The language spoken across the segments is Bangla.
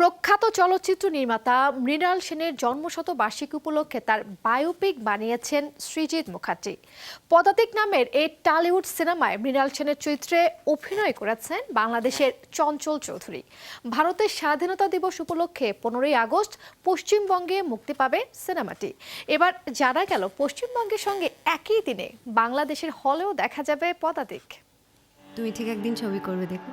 প্রখ্যাত চলচ্চিত্র নির্মাতা মৃণাল সেনের জন্মশতবার্ষিকী উপলক্ষে তার বায়োপিক বানিয়েছেন সৃজিত মুখার্জি। পদাতিক নামের এই টালিউড সিনেমায় মৃণাল সেনের চরিত্রে অভিনয় করেছেন বাংলাদেশের চঞ্চল চৌধুরী। ভারতের স্বাধীনতা দিবস উপলক্ষে পনেরোই আগস্ট পশ্চিমবঙ্গে মুক্তি পাবে সিনেমাটি। এবার জানা গেল, পশ্চিমবঙ্গের সঙ্গে একই দিনে বাংলাদেশের হলেও দেখা যাবে পদাতিক। তুমি ঠিক একদিন ছবি করবে, দেখো।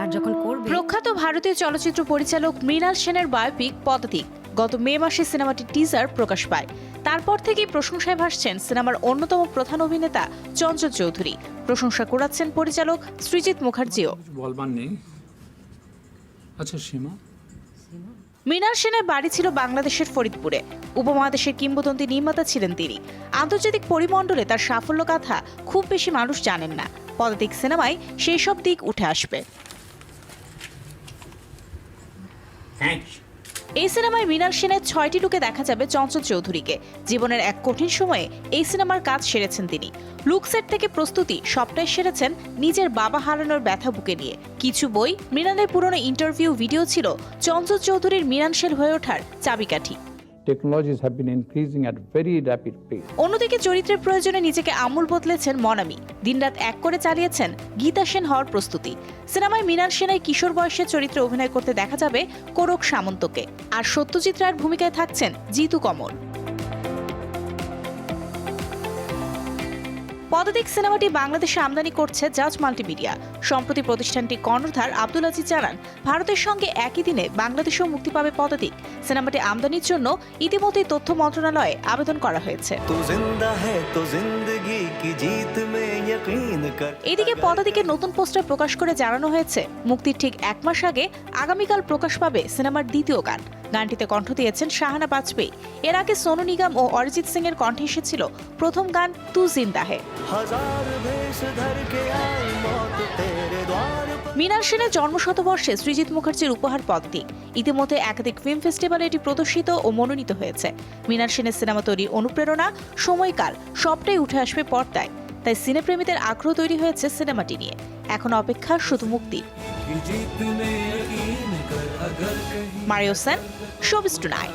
আর যখন করবে প্রখ্যাত ভারতীয় চলচ্চিত্র পরিচালক মৃণাল সেনের বায়োপিক পদাতিক। গত মে মাসে সিনেমাটির টিজার প্রকাশ পায়। তারপর থেকেই প্রশংসায় ভাসছেন সিনেমার অন্যতম প্রধান অভিনেতা চঞ্চল চৌধুরী। প্রশংসা কুড়াচ্ছেন পরিচালক সৃজিত মুখার্জিও। বলবার নেই। আচ্ছা সীমা? মৃণাল সেনের বাড়ি ছিল বাংলাদেশের ফরিদপুরে। উপমহাদেশের কিংবদন্তি নির্মাতা ছিলেন তিনি। আন্তর্জাতিক পরিমণ্ডলে তার সাফল্য কথা খুব বেশি মানুষ জানেন না। পদাতিক সিনেমায় সেই সব দিক উঠে আসবে। থ্যাংকস এই সিনেমায় মৃণাল সেনের ছয়টি লুকে দেখা যাবে চঞ্চল চৌধুরীকে। জীবনের এক কঠিন সময়ে এই সিনেমার কাজ সেরেছেন তিনি। লুকসেট থেকে প্রস্তুতি সবটাই সেরেছেন নিজের বাবা হারানোর ব্যথা বুকে নিয়ে। কিছু বই মৃণালের পুরনো ইন্টারভিউ ভিডিও ছিল চঞ্চল চৌধুরীর মৃণাল সেল হয়ে ওঠার চাবিকাঠি। Technologies have been increasing at very rapid pace. অন্যদিকে চরিত্রের প্রয়োজনে নিজেকে আমূল বদলেছেন মনামি। দিনরাত এক করে চালিয়েছেন গীতা সেন হওয়ার প্রস্তুতি। সিনেমায় মৃণাল সেনাই কিশোর বয়সে চরিত্রে অভিনয় করতে দেখা যাবে কোরক সামন্তকে। আর সত্যজিৎ রায়ের ভূমিকায় থাকছেন জিতু কমল। পদাতিক সিনেমাটি বাংলাদেশে আমদানি করছে জাজ মাল্টিমিডিয়া। সম্প্রতি প্রতিষ্ঠানটি কর্ণধার আব্দুল আজিজ জানান ভারতের সঙ্গে একই দিনে বাংলাদেশেও মুক্তি পাবে পদাতিক। সিনেমাটি আমদানির জন্য ইতিমধ্যেই তথ্য মন্ত্রণালয়ে আবেদন করা হয়েছে। এদিকে পদাতিকের নতুন পোস্টার প্রকাশ করে জানানো হয়েছে মুক্তির ঠিক এক মাস আগে আগামীকাল প্রকাশ পাবে সিনেমার দ্বিতীয় গান। গানটিতে কণ্ঠ দিয়েছেন শাহানা বাজপেয়ী। এর আগে সোনু নিগম ও অরিজিৎ সিং এর কণ্ঠে এসেছিল প্রথম গান তু জিন্দা হে মিনার সেনের জন্মশতবর্ষে শ্রীজিৎ মুখার্জির উপহার পদটি ইতিমধ্যে একাধিক ফিল্ম ফেস্টিভ্যালে এটি প্রদর্শিত ও মনোনীত হয়েছে। মিনার সেনের সিনেমা তৈরির অনুপ্রেরণা সময়কাল সবটাই উঠে আসবে পর্দায়। তাই সিনেপ্রেমীদের আগ্রহ তৈরি হয়েছে সিনেমাটি নিয়ে। এখন অপেক্ষা শুধু মুক্তি। Mario Sen showbiz tonight